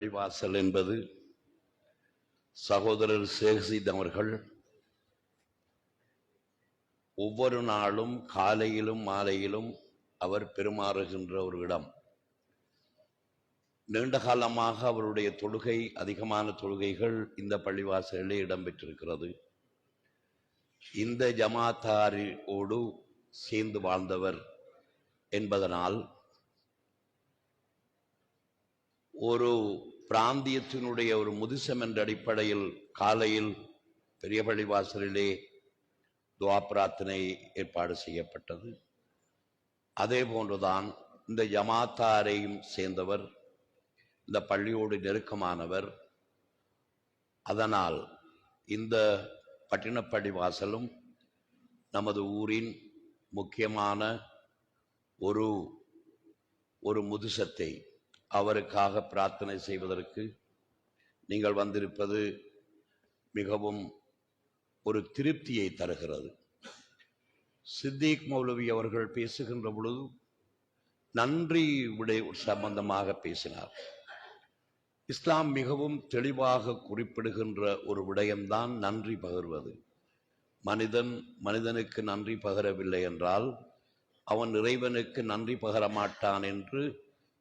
பள்ளிவாசல் என்பது சகோதரர் சேகசித் அவர்கள் ஒவ்வொரு நாளும் காலையிலும் மாலையிலும் அவர் பெருமாறுகின்ற ஒரு இடம். நீண்ட காலமாக அவருடைய தொழுகை அதிகமான தொழுகைகள் இந்த பள்ளிவாசலிலே இடம்பெற்றிருக்கிறது. இந்த ஜமாத்தாரோடு சேர்ந்து வாழ்ந்தவர் என்பதனால் ஒரு பிராந்தியத்தினுடைய ஒரு முதிசம் என்ற அடிப்படையில் காலையில் பெரிய பள்ளிவாசலிலே துவா பிரார்த்தனை ஏற்பாடு செய்யப்பட்டது. அதே போன்றுதான் இந்த ஜமாத்தாரையும் சேர்ந்தவர் இந்த பள்ளியோடு நெருக்கமானவர் அதனால் இந்த பட்டினப்பள்ளி வாசலும் நமது ஊரின் முக்கியமான ஒரு ஒரு முதுசத்தை அவருக்காக பிரார்த்தனை செய்வதற்கு நீங்கள் வந்திருப்பது மிகவும் ஒரு திருப்தியை தருகிறது. சித்திக் மௌலவி அவர்கள் பேசுகின்ற பொழுது நன்றி விடை சம்பந்தமாக பேசினார். இஸ்லாம் மிகவும் தெளிவாக குறிப்பிடுகின்ற ஒரு விடயம்தான் நன்றி பகிர்வது. மனிதன் மனிதனுக்கு நன்றி பகரவில்லை என்றால் அவன் இறைவனுக்கு நன்றி பகர மாட்டான் என்று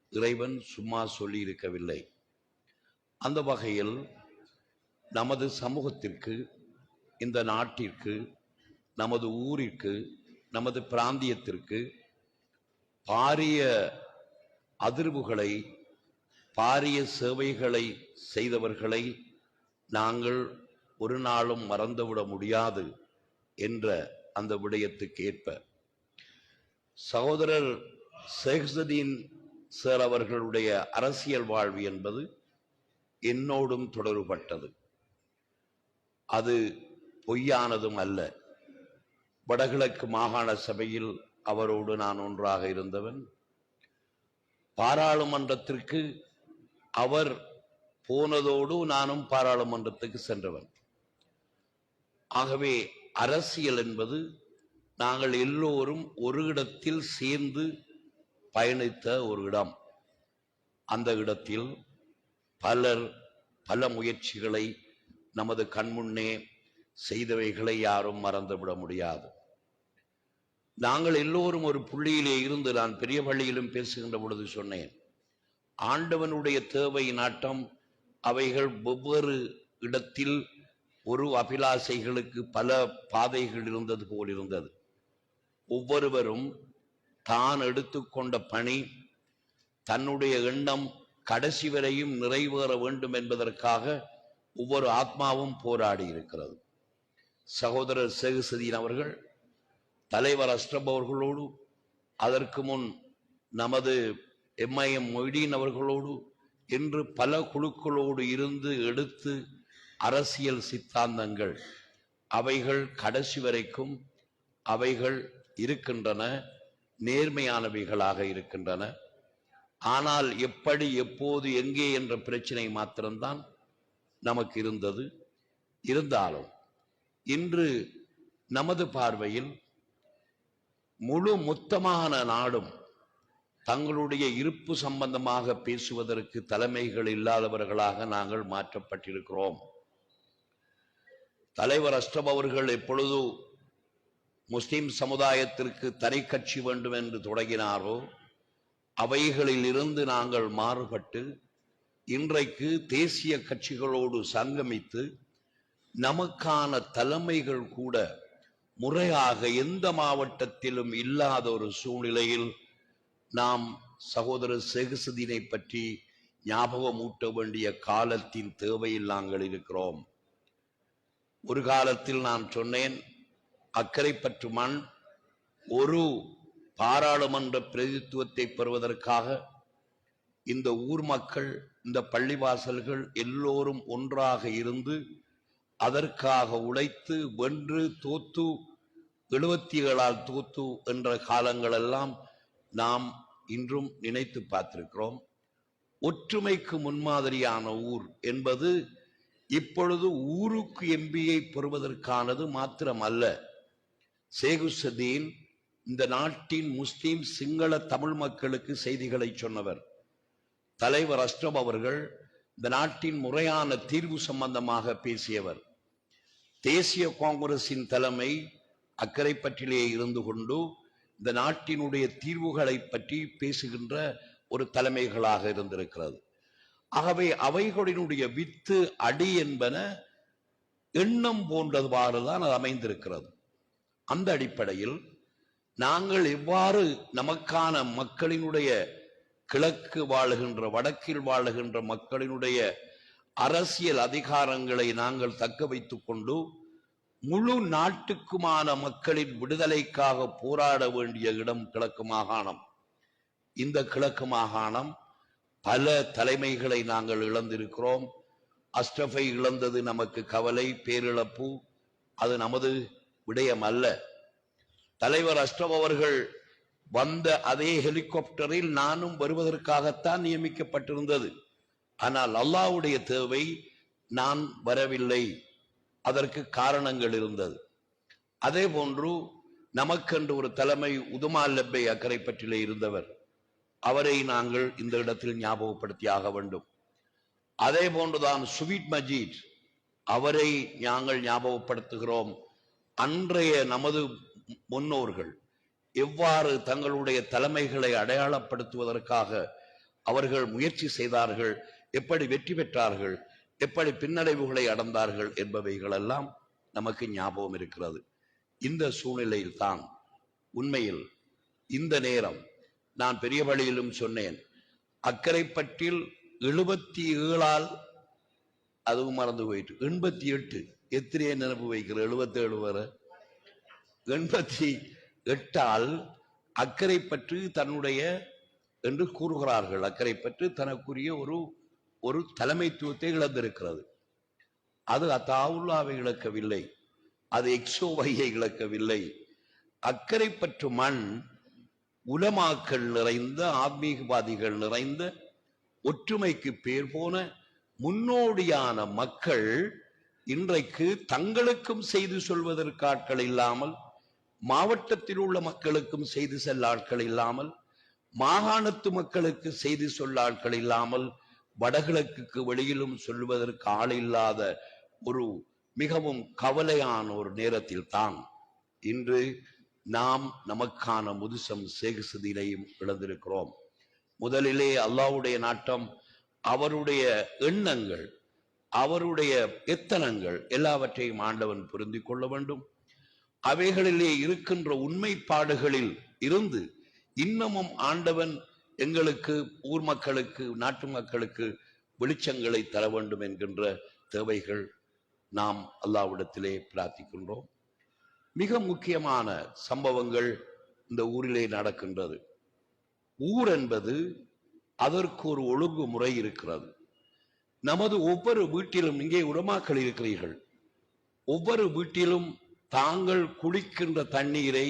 இறைவன் சும்மா சொல்லியிருக்கவில்லை. அந்த வகையில் நமது சமூகத்திற்கு இந்த நாட்டிற்கு நமது ஊரிற்கு நமது பிராந்தியத்திற்கு பாரிய அதிர்வுகளை பாரிய சேவைகளை செய்தவர்களை நாங்கள் ஒரு நாளும் மறந்துவிட முடியாது என்ற அந்த விடயத்துக்கு ஏற்ப. சகோதரர் ஷேக்சதீன் சிலவர்களுடைய அரசியல் வாழ்வு என்பது என்னோடும் தொடர்பட்டது அது பொய்யானதும் அல்ல. வடகிழக்கு மாகாண சபையில் அவரோடு நான் ஒன்றாக இருந்தவன். பாராளுமன்றத்திற்கு அவர் போனதோடு நானும் பாராளுமன்றத்துக்கு சென்றவன். ஆகவே அரசியல் என்பது நாங்கள் எல்லோரும் ஒரு இடத்தில் சேர்ந்து பயணித்த ஒரு இடம். அந்த இடத்தில் பலர் பல முயற்சிகளை நமது கண்முன்னே செய்தவைகளை யாரும் மறந்துவிட முடியாது. நாங்கள் எல்லோரும் ஒரு புள்ளியிலே இருந்து நான் பெரிய பள்ளியிலும் பேசுகின்ற பொழுது சொன்னேன் ஆண்டவனுடைய தேவை நாட்டம் அவைகள் ஒவ்வொரு இடத்தில் ஒரு அபிலாசைகளுக்கு பல பாதைகள் இருந்தது போல் இருந்தது. ஒவ்வொருவரும் தான் எடுத்துக்கொண்ட பணி தன்னுடைய எண்ணம் கடைசி வரையும் நிறைவேற வேண்டும் என்பதற்காக ஒவ்வொரு ஆத்மாவும் போராடி இருக்கிறது. சகோதரர் சேகுசதீன் அவர்கள் தலைவர் அஸ்ரப் அவர்களோடு அதற்கு முன் நமது எம்ஐஎம் மொய்டீன் அவர்களோடு என்று பல குழுக்களோடு இருந்து எடுத்து அரசியல் சித்தாந்தங்கள் அவைகள் கடைசி வரைக்கும் அவைகள் இருக்கின்றன. நேர்மையானவைகளாக இருக்கின்றன. ஆனால் எப்படி எப்போது எங்கே என்ற பிரச்சனை மாத்திரம்தான் நமக்கு இருந்தது. இருந்தாலும் இன்று நமது பார்வையில் முழு மொத்தமான நாடும் தங்களுடைய இருப்பு சம்பந்தமாக பேசுவதற்கு தலைமைகள் இல்லாதவர்களாக நாங்கள் மாற்றப்பட்டிருக்கிறோம். தலைவர் அஷ்டம் அவர்கள் எப்பொழுது முஸ்லிம் சமுதாயத்திற்கு தனி கட்சி வேண்டும் என்று தொடங்கினாரோ அவைகளில் இருந்து நாங்கள் மாறுபட்டு இன்றைக்கு தேசிய கட்சிகளோடு சங்கமித்து நமக்கான தலைமைகள் கூட முறையாக எந்த மாவட்டத்திலும் இல்லாத ஒரு சூழ்நிலையில் நாம் சகோதரர் செகுசதினை பற்றி ஞாபகமூட்ட வேண்டிய காலத்தின் தேவையில் நாங்கள் இருக்கிறோம். ஒரு காலத்தில் நான் சொன்னேன் அக்கரைப்பற்று மண் ஒரு பாராளுமன்ற பிரதித்துவத்தை பெறுவதற்காக இந்த ஊர் மக்கள் இந்த பள்ளிவாசல்கள் எல்லோரும் ஒன்றாக இருந்து அதற்காக உழைத்து வென்று தோத்து எழுபத்தி ஏழால் தோத்து என்ற காலங்களெல்லாம் நாம் இன்றும் நினைத்து பார்த்திருக்கிறோம். ஒற்றுமைக்கு முன்மாதிரியான ஊர் என்பது இப்பொழுது ஊருக்கு எம்பியை பெறுவதற்கானது மாத்திரம் சேகுசதீன் இந்த நாட்டின் முஸ்லீம் சிங்கள தமிழ் மக்களுக்கு செய்திகளை சொன்னவர். தலைவர் அஷ்டம் அவர்கள் இந்த நாட்டின் முறையான தீர்வு சம்பந்தமாக பேசியவர். தேசிய காங்கிரசின் தலைமை அக்கரைப்பற்றிலே இருந்து கொண்டு இந்த நாட்டினுடைய தீர்வுகளை பற்றி பேசுகின்ற ஒரு தலைமைகளாக இருந்திருக்கிறது. ஆகவே அவைகளினுடைய வித்து அடி என்பன எண்ணம் போன்றதுவாறுதான் அது அமைந்திருக்கிறது. அந்த அடிப்படையில் நாங்கள் எவ்வாறு நமக்கான மக்களினுடைய கிழக்கு வாழுகின்ற வடக்கில் வாழுகின்ற மக்களினுடைய அரசியல் அதிகாரங்களை நாங்கள் தக்க வைத்துக் கொண்டு முழு நாட்டுக்குமான மக்களின் விடுதலைக்காக போராட வேண்டிய இடம் கிழக்கு மாகாணம். இந்த கிழக்கு மாகாணம் பல தலைமைகளை நாங்கள் இழந்திருக்கிறோம். அஸ்டஃபை இழந்தது நமக்கு கவலை பேரிழப்பு. அது நமது விடயம் அல்ல தலைவர் அஷ்டம் அவர்கள் வந்த அதே ஹெலிகாப்டரில் நானும் வருவதற்காகத்தான் நியமிக்கப்பட்டிருந்தது. ஆனால் அல்லாஹ்வுடைய தேவை நான் வரவில்லை. அதற்கு காரணங்கள் இருந்தது. அதே போன்று நமக்கென்று ஒரு தலைமை உதுமா லெப்பை அக்கறை பற்றிலே இருந்தவர். அவரை நாங்கள் இந்த இடத்தில் ஞாபகப்படுத்தியாக வேண்டும். அதே போன்றுதான் சுவீட் மஜீத் அவரை நாங்கள் ஞாபகப்படுத்துகிறோம். அன்றைய நமது முன்னோர்கள் எவ்வாறு தங்களுடைய தலைமைகளை அடையாளப்படுத்துவதற்காக அவர்கள் முயற்சி செய்தார்கள் எப்படி வெற்றி பெற்றார்கள் எப்படி பின்னடைவுகளை அடைந்தார்கள் என்பவைகளெல்லாம் நமக்கு ஞாபகம் இருக்கிறது. இந்த சூழ்நிலையில் தான் உண்மையில் இந்த நேரம் நான் பெரிய வழியிலும் சொன்னேன். அக்கரைப்பட்டில் எழுபத்தி ஏழால் அதுவும் மறந்து போயிட்டு எண்பத்தி எட்டு எத்திரியை நினைப்பு வைக்கிற எழுபத்தேழு வரை. எண்பத்தி எட்டால் அக்கறை பற்று தன்னுடைய என்று கூறுகிறார்கள். அக்கறை பற்று தனக்குரிய ஒரு ஒரு தலைமைத்துவத்தை இழந்திருக்கிறது. அது அத்தாவுல்லாவை இழக்கவில்லை. அது எக்ஸோவையை இழக்கவில்லை. அக்கறை பற்று மண் உலமாக்கள் நிறைந்த ஆன்மீகவாதிகள் நிறைந்த ஒற்றுமைக்கு பேர் போன முன்னோடியான மக்கள் இன்றைக்கு தங்களுக்கும் செய்து சொல்வதற்கு ஆட்கள் இல்லாமல் மாவட்டத்தில் உள்ள மக்களுக்கும் செய்து செல்ல ஆட்கள் இல்லாமல் மாகாணத்து மக்களுக்கு செய்தி சொல்ல ஆட்கள் இல்லாமல் வடகிழக்குக்கு வெளியிலும் சொல்வதற்கு ஆள் இல்லாத ஒரு மிகவும் கவலையான ஒரு நேரத்தில் தான் இன்று நாம் நமக்கான முதுசம் சேகுசதியிலையும் இழந்திருக்கிறோம். முதலிலே அல்லாஹ்வுடைய நாட்டம் அவருடைய எண்ணங்கள் அவருடைய எத்தனங்கள் எல்லாவற்றையும் ஆண்டவன் புரிந்து கொள்ள வேண்டும். அவைகளிலே இருக்கின்ற உண்மைப்பாடுகளில் இருந்து இன்னமும் ஆண்டவன் எங்களுக்கு ஊர் மக்களுக்கு நாட்டு மக்களுக்கு வெளிச்சங்களை தர வேண்டும் என்கின்ற தேவைகள் நாம் அல்லாவிடத்திலே பிரார்த்திக்கின்றோம். மிக முக்கியமான சம்பவங்கள் இந்த ஊரிலே நடக்கின்றது. ஊர் என்பது அதற்கு ஒரு ஒழுங்குமுறை இருக்கிறது. நமது ஒவ்வொரு வீட்டிலும் இங்கே உடமாக்கள் இருக்கிறீர்கள். ஒவ்வொரு வீட்டிலும் தாங்கள் குளிக்கின்ற தண்ணீரை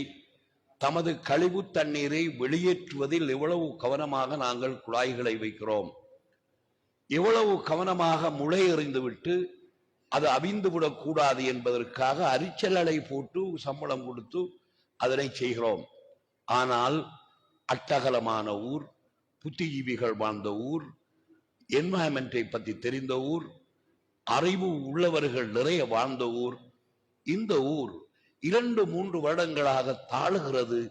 தமது கழிவு தண்ணீரை வெளியேற்றுவதில் எவ்வளவு கவனமாக நாங்கள் குழாய்களை வைக்கிறோம். எவ்வளவு கவனமாக முளை எறிந்துவிட்டு அது அவிந்து விடக்கூடாது என்பதற்காக அரிச்சலலை போட்டு சம்பளம் கொடுத்து அதனை செய்கிறோம். ஆனால் அட்டகலமான ஊர் புத்திஜீவிகள் வாழ்ந்த ஊர் என்வாயன்மெண்டை பற்றி தெரிந்த ஊர் அறிவு உள்ளவர்கள் நிறைய வாழ்ந்த ஊர். இந்த ஊர் இரண்டு மூன்று வருடங்களாக தாழுகிறது.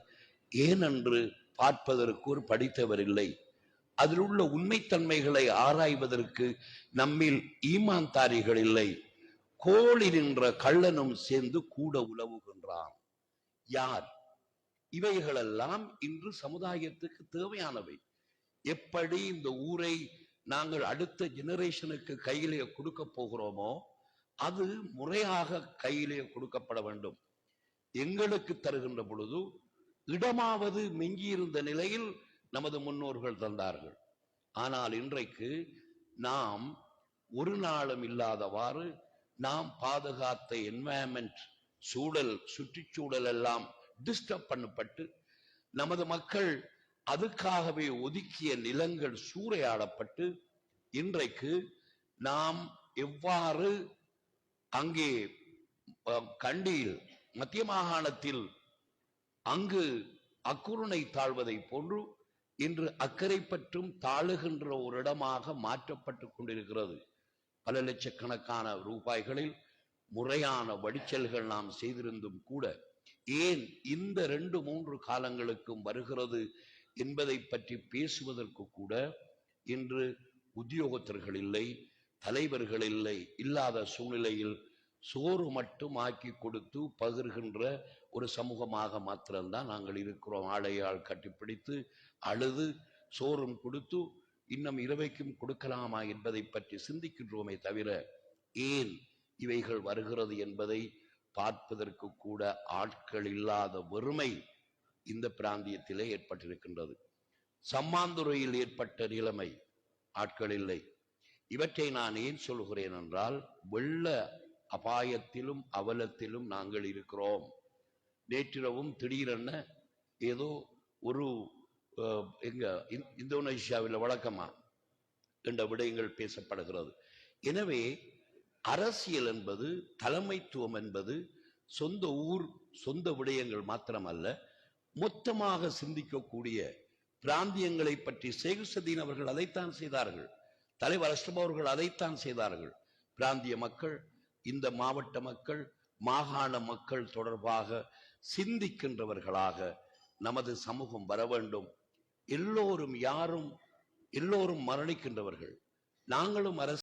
ஏனென்று பார்ப்பதற்கு ஒரு படித்தவர் இல்லை. அதில் உள்ள உண்மைத்தன்மைகளை ஆராய்வதற்கு நம்மில் ஈமான்தாரிகள் இல்லை. கோழி நின்ற கள்ளனும் சேர்ந்து கூட உலவுகின்றான். யார்? இவைகளெல்லாம் இன்று சமுதாயத்துக்கு தேவையானவை. எப்படி இந்த ஊரை நாங்கள் அடுத்த ஜெனரேஷனுக்கு கையிலே கொடுக்க போகிறோமோ அது முறையாக கையிலே கொடுக்கப்பட வேண்டும். எங்களுக்கு தருகின்ற பொழுது இடமாவது மிஞ்சியிருந்த நிலையில் நமது முன்னோர்கள் தந்தார்கள். ஆனால் இன்றைக்கு நாம் ஒரு நாளும் இல்லாதவாறு நாம் பாதுகாத்த என்வாயன்மெண்ட் சூழல் சுற்றுச்சூழல் எல்லாம் டிஸ்டர்ப் பண்ணப்பட்டு நமது மக்கள் அதுக்காகவே ஒதுக்கிய நிலங்கள் சூறையாடப்பட்டு இன்றைக்கு நாம் எவ்வாறு அங்கே கண்டியில் மத்திய மாகாணத்தில் அங்கு அக்குருணை தாழ்வதை போன்று இன்று அக்கறை பற்றும் தாழுகின்ற ஒரு இடமாக மாற்றப்பட்டு கொண்டிருக்கிறது. பல லட்சக்கணக்கான ரூபாய்களில் முறையான வடிச்சல்கள் நாம் செய்திருந்தும் கூட ஏன் இந்த ரெண்டு மூன்று காலங்களுக்கும் வருகிறது என்பதை பற்றி பேசுவதற்கு கூட இன்று உத்தியோகத்தர்கள் இல்லை தலைவர்கள் இல்லை இல்லாத சூழ்நிலையில் சோறு மட்டும் ஆக்கி கொடுத்து பகிர்கின்ற ஒரு சமூகமாக மாத்திரம்தான் நாங்கள் இருக்கிறோம். ஆடையால் கட்டிப்பிடித்து அழுது சோறும் கொடுத்து இன்னும் இரவைக்கும் கொடுக்கலாமா என்பதை பற்றி சிந்திக்கின்றோமே தவிர ஏன் இவைகள் வருகிறது என்பதை பார்ப்பதற்கு கூட ஆட்கள் இல்லாத வறுமை இந்த பிராந்தியத்திலே ஏற்பட்டிருக்கின்றது. சம்மாந்துறையில் ஏற்பட்ட நிலைமை ஆட்கள் இல்லை. இவற்றை நான் ஏன் சொல்கிறேன் என்றால் வெள்ள அபாயத்திலும் அவலத்திலும் நாங்கள் இருக்கிறோம். நேற்றிரவும் திடீரென ஏதோ ஒரு அஹ், எங்க இந்தோனேஷியாவில் வழக்கமா என்ற விடயங்கள் பேசப்படுகிறது. எனவே அரசியல் என்பது தலைமைத்துவம் என்பது சொந்த ஊர் சொந்த விடயங்கள் மாத்திரமல்ல மொத்தமாக சிந்திக்கக்கூடிய பிராந்தியங்களை பற்றி சேகுசதீன் அவர்கள் அதைத்தான் செய்தார்கள். தலைவர் அஷ்டப் அவர்கள் அதைத்தான் செய்தார்கள். பிராந்திய மக்கள் இந்த மாவட்ட மக்கள் மாகாண மக்கள் தொடர்பாக சிந்திக்கின்றவர்களாக நமது சமூகம் வர வேண்டும். எல்லோரும் யாரும் எல்லோரும் மரணிக்கின்றவர்கள். நாங்களும் அரசு